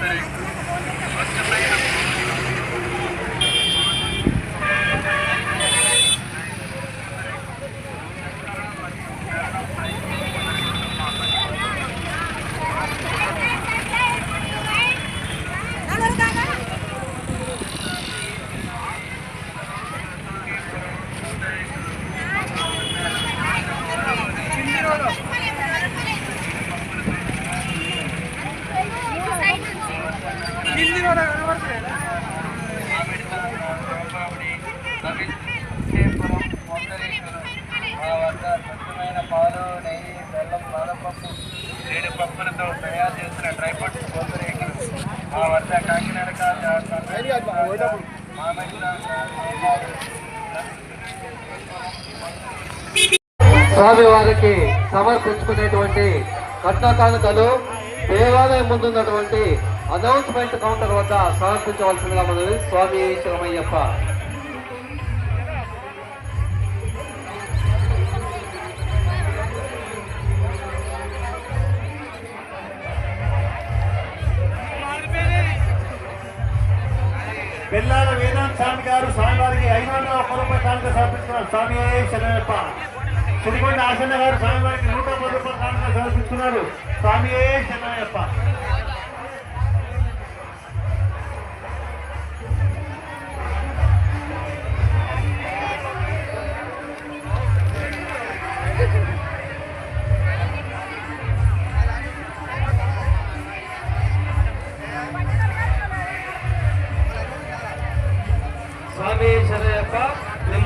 Thanks. సమర్పించుకునేటువంటి కట్నకానుకలు దేవాలయం ముందున్నటువంటి announcement counter వద్ద సమర్పించవలసిందిగా మనది స్వామి శరమయ్యప్ప పిల్లాల వేదాంత్ స్వామి గారు స్వామివారికి ఐదు వందల ఒక్క రూపాయల కానుక సమర్పిస్తున్నారు స్వామి శరణప్ప సిరికొండ ఆసన్న గారు స్వామివారికి నూట పది రూపాయలు కానుక సమర్పిస్తున్నారు స్వామి శరణయ్యప్ప.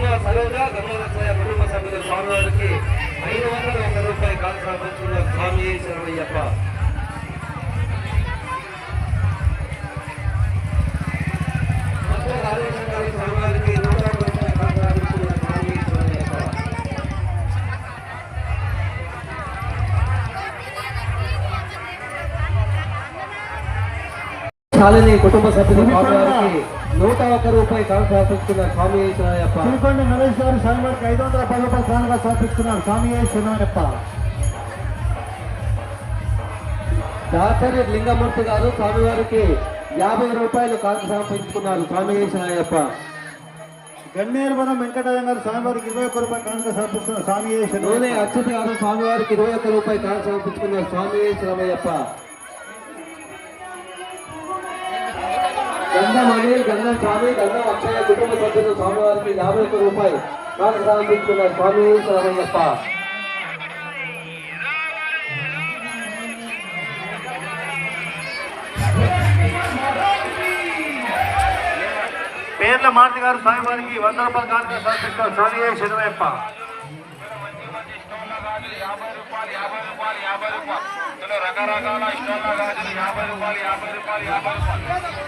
నిమ్మ సరోజ గమ్మరసయ కుటుంబ సభ్యుల స్వామివారికి ఐదు వందల ఒక్క రూపాయి కాలు సమర్పించుకున్న స్వామి శరణయ్యప్ప. స్వామివారికి నూట రూపాయి కాలు స్వామి శాలిని కుటుంబ సభ్యులు స్వామివారికి నూట ఒక్క రూపాయి కాలు సమర్పించుకున్న స్వామి శరయ్యప్ప సిరికొండ నరేష్ గారు స్వామివారికి ఐదు వందల పది రూపాయల కానుక సమర్పిస్తున్నారు స్వామి శరణయ్యప్ప దాసరి లింగమూర్తి గారు స్వామివారికి యాభై రూపాయలు కానుక సమర్పించుకున్నారు స్వామి శరయ్యప్ప గన్నేరువరం వెంకటయ్య గారు స్వామివారికి ఇరవై ఒక్క రూపాయల కానుక సమర్పిస్తున్నారు స్వామి నూనె శరణయ్యప్ప అచ్యుత గారు స్వామివారికి ఇరవై ఒక్క రూపాయి కానుక సమర్పించుకున్నారు స్వామి శరమయ్యప్ప గంధమణి గంధం స్వామి గంధం అక్షయ కుటుంబ సభ్యులు స్వామివారికి యాభై ఒక్క రూపాయి కానుక సమర్పించుకున్నారు స్వామి శరమయ్యప్ప పేర్ల మారుతి గారు స్వామివారికి వంద రూపాయల కానుక సమర్పిస్తున్నారు స్వామి శరణయ్యప్ప యాభై రూపాయలు యాభై రూపాయలు యాభై రూపాయలు. ఇందులో రకరకాల ఇష్టంగా గాజులు యాభై రూపాయలు యాభై రూపాయలు యాభై రూపాయలు.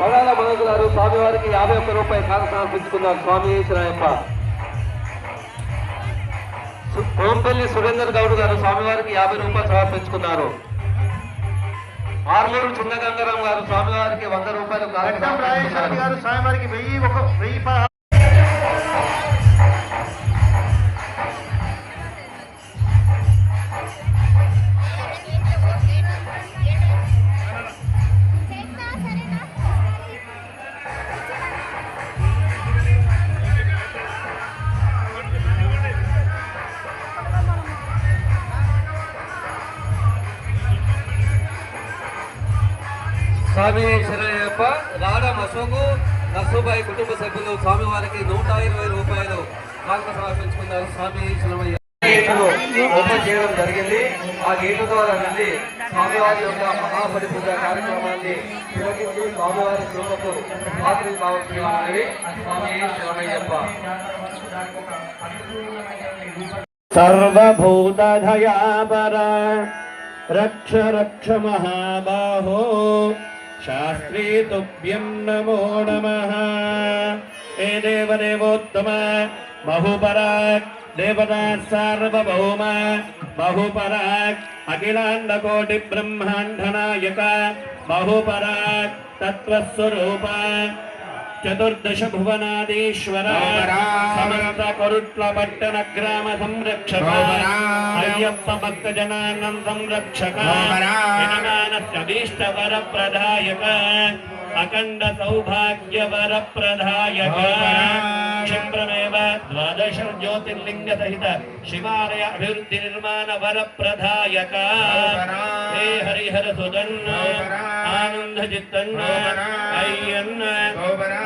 పడాల మనోజ్ గారు స్వామివారికి యాభై ఒక్క రూపాయి కాను సమర్పించుకున్నారు స్వామి ఈశ్వరయ్యప్ప కోంపల్లి సురేందర్ గౌడ్ గారు స్వామివారికి యాభై రూపాయలు సమర్పించుకున్నారు. ఆర్లూరు చిన్న గంగారాం గారు స్వామివారికి వంద రూపాయలు స్వామివారికి వెయ్యి ఒక వెయ్యి అశోకు నర్సుబాయి కుటుంబ సభ్యులు స్వామివారికి నూట ఇరవై రూపాయలు సమర్పించుకున్నారు. స్వామి గేట్లు ఓపెన్ చేయడం జరిగింది. ఆ గేటు ద్వారా వెళ్ళి స్వామివారి యొక్క మహాబలి పూజ కార్యక్రమాన్ని తిలకించి స్వామివారి కృపకు పాత్రలు కావాల్సినవి స్వామి శరణయ్యప్ప సర్వభూతధయాపర రక్ష రక్ష మహాబాహో. శాస్త్రీ తుభ్యం నమో నమ ఏ దేవదేవోత్తమ బహుపరాక్ దేవతా సార్వభౌమ బహుపరాక్ అఖిలాండ కోటి బ్రహ్మాండ నాయక బహుపరాక్ తత్వస్వరూప చతుర్దశ భువనాదీశ్వర సమస్త కొరుట్ల పట్టణ గ్రామ సంరక్షక అయ్యప్ప భక్త జనానం సంరక్షక యజమానస్య అభీష్ట వర ప్రదాయక అఖండ సౌభాగ్య వర ప్రదాయక క్షిప్రమేవ ద్వాదశ జ్యోతిర్లింగ సహిత శివాలయ అభివృద్ధి నిర్మాణ వర ప్రదాయక హే హరిహర సుదన్న ఆనంద చిత్తన్న అయ్యన్న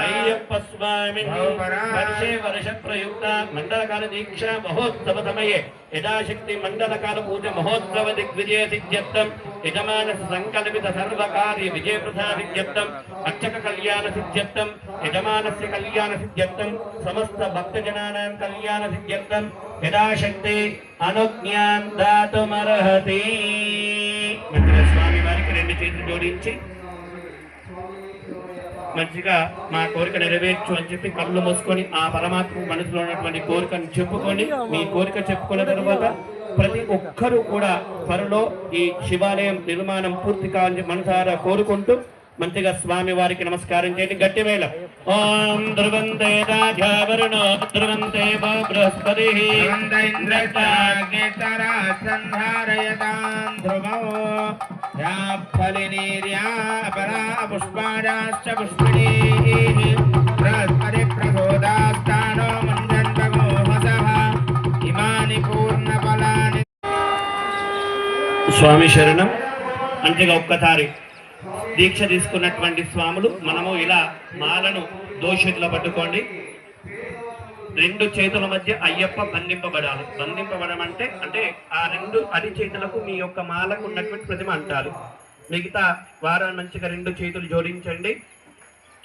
అయ్యప్ప స్వామి వర్షే వర్ష ప్రయుక్త మండలకాల దీక్ష మహోత్సవ సమయే యథాశక్తి మండలకాల పూజ మహోత్సవ దిగ్విజయ సిద్ధ్యర్థం. యజమాన సంకల్పిత సర్వకార్య విజయ ప్రసాదిత్యర్థం అర్చక కళ్యాణ సిద్ధ్యర్థం. యజమానస్య కళ్యాణ సిద్ధ్యర్థం. సమస్త భక్తజనానాం కళ్యాణ సిద్ధ్యర్థం. యథాశక్తి అనుజ్ఞాన్ దాతుమర్హతి. స్వామి వారికి రెండు చేతులు జోడించి మంచిగా మా కోరిక నెరవేర్చు అని చెప్పి కళ్ళు మూసుకొని ఆ పరమాత్మ మనసులో ఉన్నటువంటి కోరికను చెప్పుకొని మీ కోరిక చెప్పుకున్న తర్వాత ప్రతి ఒక్కరూ కూడా త్వరలో ఈ శివాలయం నిర్మాణం పూర్తి కావాలని మనసారా కోరుకుంటూ మంచిగా స్వామి వారికి నమస్కారం చేయండి. గట్టి వేళ ఓం ధ్రువంతే రాజావరుణో ధ్రువంతే బృహస్పతి. పుష్పిణీ. స్వామి శరణం. అంతేగా ఒక్కసారి. దీక్ష తీసుకున్నటువంటి స్వాములు మనము ఇలా మాలను దోషితులు పట్టుకోండి. రెండు చేతుల మధ్య అయ్యప్ప బంధింపబడాలి. బంధింపబడడం అంటే అంటే ఆ రెండు అరి చేతులకు మీ యొక్క మాలకు ఉన్నటువంటి ప్రతిమ అంటారు. మిగతా వారాన్ని మంచిగా రెండు చేతులు జోడించండి.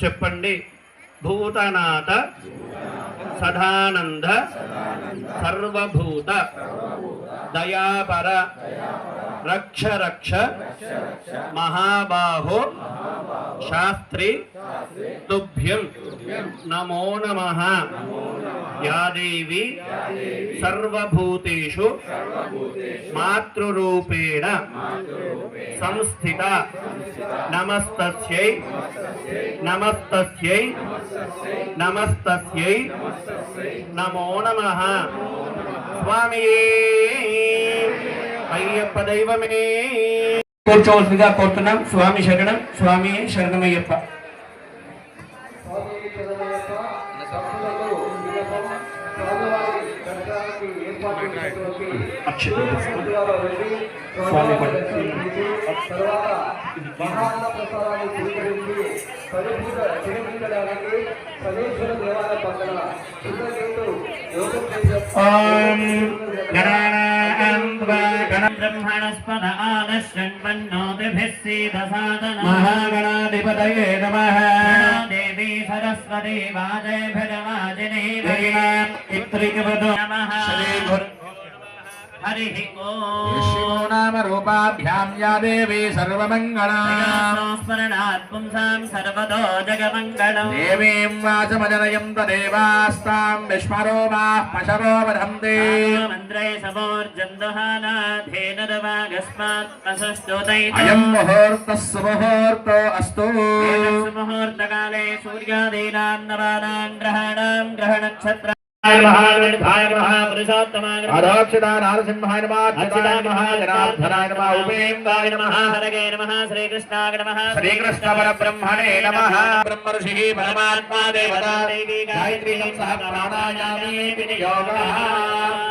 చెప్పండి. భూతనాథ సదానంద సర్వభూత దయాపర రక్ష రక్ష మహాబాహో శాస్త్రి తుభ్యం నమో నమ యాదేవి సర్వభూతేషు మాతృరూపేణ సంస్థిత నమస్తస్యై నమస్తస్యై నమస్తస్యై నమో నమ స్వామి అయ్యప్ప దైవమే. కూర్చోవలసిందిగా కోరుతున్నాం. స్వామి శరణం స్వామి శరణమయ్యప్ప. అక్షతలు గణ బ్రహ్మణస్పద ఆనశ్వన్నోతిభిः సీదసాదన మహాగణాధిపతయే నమః దేవీ సరస్వతి వాజయభిరవాజినీ ఇత్రికవదో నమః శ్రీ గురు హరి శివో నామ రూపాభ్యాం యా దేవీ సర్వమంగళా స్మరణాత్ పుంసాం సర్వదో జగమంగళం దేవీం వాచమజనయం తదేవాస్తాం విశ్వరూపాః పశవో వదంతి మంత్రే సమోర్జందుహానాధేనరవాగస్మాత్మసస్తోతై అయం ముహూర్తः సుముహూర్తో అస్తు ముహూర్తకాలే సూర్యాదీనాం నవానాం గ్రహాణాం గ్రహణక్షత్ర అరోక్షితా నారసింహాయ నమః అచ్యుతాయ నమః జనార్దనాయ నమః ఉపేంద్రాయ నమః హరగే నమ శ్రీకృష్ణాయ నమ శ్రీకృష్ణ పరబ్రహ్మణే నమః బ్రహ్మర్షి పరమాత్మా దేవతా గాయత్రీ సహ ప్రాణాయామే వినియోగः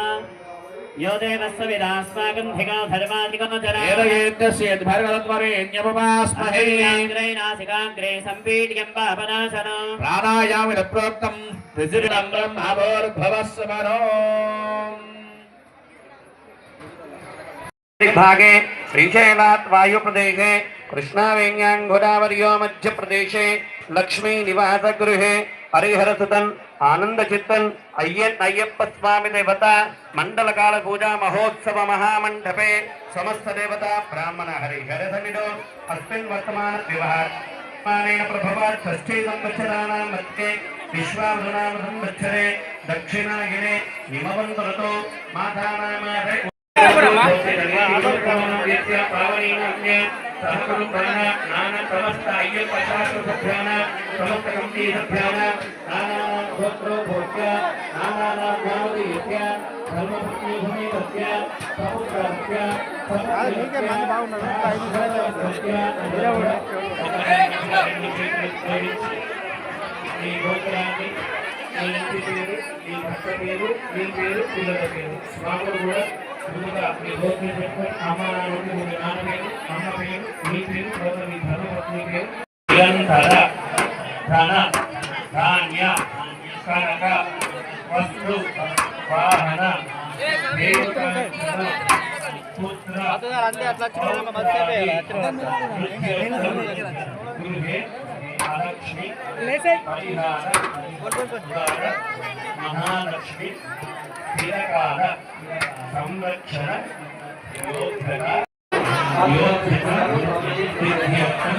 యో దేవస్వ విదాస్మాకం ధిగా ధర్మాధికమచరా వేదయేత్యస్య భర్గవత్వరేణ్యపమాస్మహే నాసికాగ్రే సంపీడ్యం పాపనాశనం ఆనంద చిత్తన్ అయ్యన్ అయ్యప్ప స్వామి దేవత మండలకాల పూజా మహోత్సవ మహామండపే సమస్త దేవత బ్రాహ్మణ హరి హరసమిడో అస్మిన్ వర్తమాన వ్యవహారేణ ప్రభవాత్ షష్ఠీ సంవత్సరాణం మధ్యే విశ్వాసునామ సంవత్సరే దక్షిణాయనే నిమవంతులతో మాతానామారే సమస్త అయ్యప్ప సభ్యాన సమస్త కమిటీ సభ్యాన సముద్రస్య మీకే మంది బాగున్నారు ఐదు మీ గోత్రాన్ని మీ ఇంటి పేరు మీ భర్త పేరు మీ పేరు పిల్లల పేరు స్వాములు కూడా ముందుగా మీ గోత్రం పెట్టుకొని అమ్మ నాన్న ఉండి మీ నాన్న పేరు అమ్మ పేరు మీ పేరు తర్వాత మీ ధర్మపత్ని పేరు నిరంతర ధన ధాన్య కనక వస్తు వాహన దేవతాంతర పుత్ర గృహే మహాలక్ష్మి పరిహార ఉదార మహాలక్ష్మి స్థిరకాల సంరక్షణ యోధన యోధన విద్యార్థం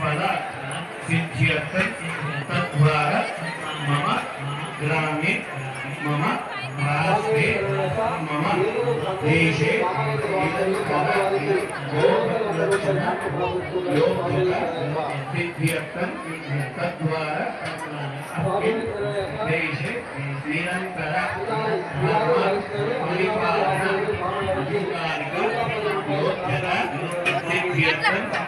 पदसिद्ध्यर्थं तद्वारा मम ग्रामे मम राष्ट्रे मम देशे सिद्ध्यर्थं तद्वारा अस्मिन् देशे निरन्तर धर्मपरिपालनकारिकयोग्यता सिद्ध्यर्थं